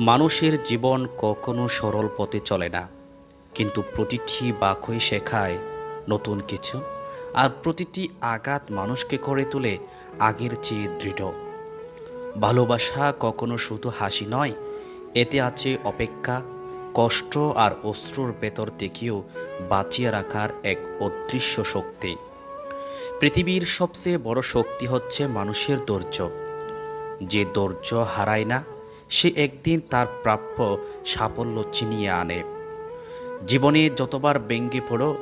মানুষের জীবন কখনো সরল পথে চলে না। কিন্তু প্রতিটি বাক্যই শেখায় নতুন কিছু, আর প্রতিটি আঘাত মানুষকে করে তোলে আগের চেয়ে দৃঢ়। ভালোবাসা কখনো শুধু হাসি নয়, এতে আছে অপেক্ষা, কষ্ট আর অশ্রুর ভেতর থেকেও বাঁচিয়ে রাখার এক অদৃশ্য শক্তি। পৃথিবীর সবচেয়ে বড় শক্তি হচ্ছে মানুষের ধৈর্য। যে ধৈর্য হারায় না সে একদিন তার প্রাপ্য সাফল্য চিনিয়ে আনে। জীবনে যতবার ব্যঙ্গে পড়ো,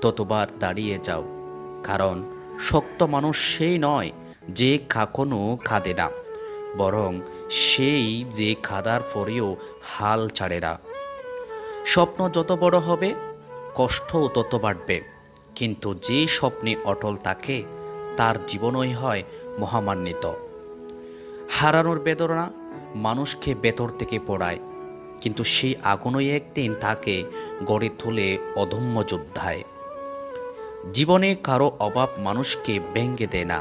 ততবার দাঁড়িয়ে যাও। কারণ শক্ত মানুষ সেই নয় যে কখনো খাদে না, বরং সেই যে খাদার পরেও হাল ছাড়ে না। স্বপ্ন যত বড় হবে, কষ্টও তত বাড়বে। কিন্তু যে স্বপ্নে অটল থাকে, তার জীবনই হয় মহামান্বিত। হারানোর বেদনা মানুষকে ভেতর থেকে পড়ায়, কিন্তু সেই আগুনই একদিন তাকে গড়ে তোলে অদম্য যোদ্ধায়। জীবনে কারও অভাব মানুষকে ব্যঙ্গে দেয় না,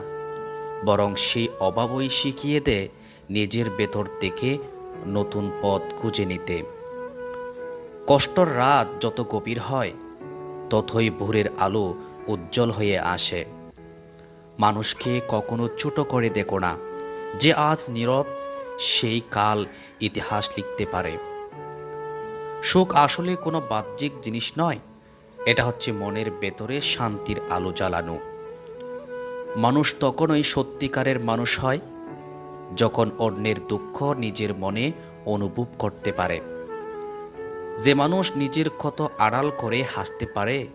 বরং সেই অভাবই শিখিয়ে দেয় নিজের ভেতর থেকে নতুন পথ খুঁজে নিতে। কষ্টর রাত যত গভীর হয়, ততই ভোরের আলো উজ্জ্বল হয়ে আসে। মানুষকে কখনো ছোট করে দেখো না, যে আজ নীরব সেই কাল ইতিহাস লিখতে পারে। সুখ আসলে কোনো বাহ্যিক জিনিস নয়। এটা হচ্ছে মনের ভেতরে শান্তির আলো জ্বালানো। মানুষ তখনই সত্যিকারের মানুষ হয়, যখন অন্যের দুঃখ নিজের মনে অনুভব করতে পারে। যে মানুষ নিজের ক্ষত আড়াল করে হাসতে পারে,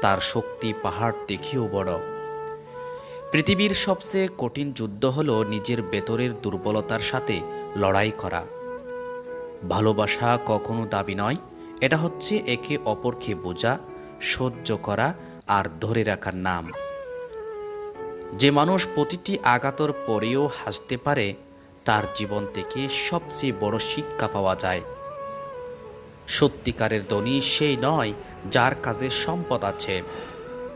তার শক্তি পাহাড় দেখেও বড়। পৃথিবীর সবচেয়ে কঠিন যুদ্ধ হল নিজের ভেতরের দুর্বলতার সাথে লড়াই করা। ভালোবাসা কখনো দাবি নয়, এটা হচ্ছে একে অপরকে বোঝা, সহ্য করা আর ধরে রাখার নাম। যে মানুষ প্রতিটি আঘাতর পরেও হাসতে পারে, তার জীবন থেকে সবচেয়ে বড় শিক্ষা পাওয়া যায়। সত্যিকারের ধনী সেই নয় যার কাছে সম্পদ আছে।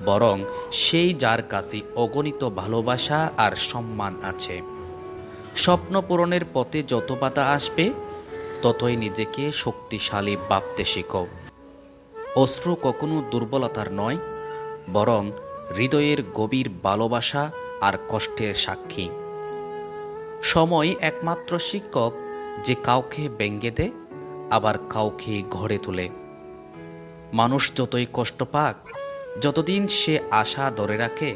বরং সেই যার কাছে অগণিত ভালোবাসা আর সম্মান আছে। স্বপ্ন পূরণের পথে যত বাধা আসবে, ততই নিজেকে শক্তিশালী ভাবতে শেখো। অশ্রু কখনো দুর্বলতার নয়, বরং হৃদয়ের গভীর ভালোবাসা আর কষ্টের সাক্ষী। সময় একমাত্র শিক্ষক যে কাউকে ব্যঙ্গে দেয় আবার কাউকে ঘরে তোলে। মানুষ যতই কষ্ট পাক যতদিন সে আশা ধরে রাখে,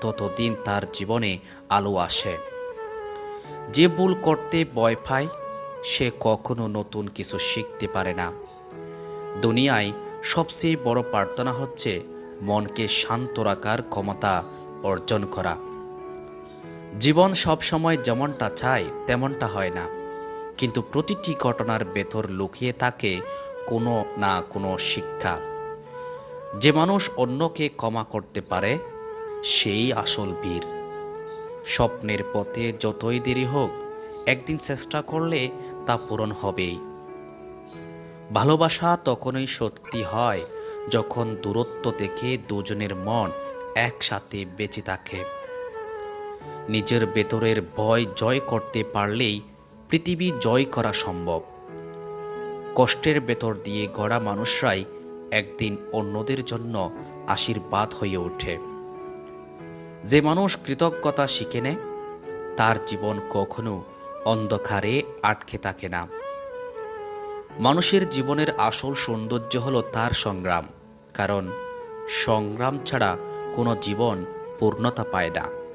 ততদিন তার জীবনে আলো আসে। যে ভুল করতে ভয় পায়, সে কখনো নতুন কিছু শিখতে পারে না। দুনিয়ায় সবচেয়ে বড় প্রার্থনা হচ্ছে মনকে শান্ত রাখার ক্ষমতা অর্জন করা। জীবন সবসময় যেমনটা চায়, তেমনটা হয় না। কিন্তু প্রতিটি ঘটনার ভেতর লুকিয়ে থাকে কোনো না কোনো শিক্ষা। যে মানুষ অন্যকে ক্ষমা করতে পারে, সেই আসল বীর। স্বপ্নের পথে যতই দেরি হোক, একদিন চেষ্টা করলে তা পূরণ হবেই। ভালোবাসা তখনই সত্যি হয় যখন দূরত্ব থেকে দুজনের মন একসাথে বেঁচে থাকে। নিজের ভেতরের ভয় জয় করতে পারলেই পৃথিবী জয় করা সম্ভব। কষ্টের ভেতর দিয়ে গড়া মানুষরাই একদিন অন্যদের জন্য আশীর্বাদ হয়ে ওঠে। যে মানুষ কৃতজ্ঞতা শিখে নেয়, তার জীবন কখনো অন্ধকারে আটকে থাকে না। মানুষের জীবনের আসল সৌন্দর্য হলো তার সংগ্রাম, কারণ সংগ্রাম ছাড়া কোনো জীবন পূর্ণতা পায় না।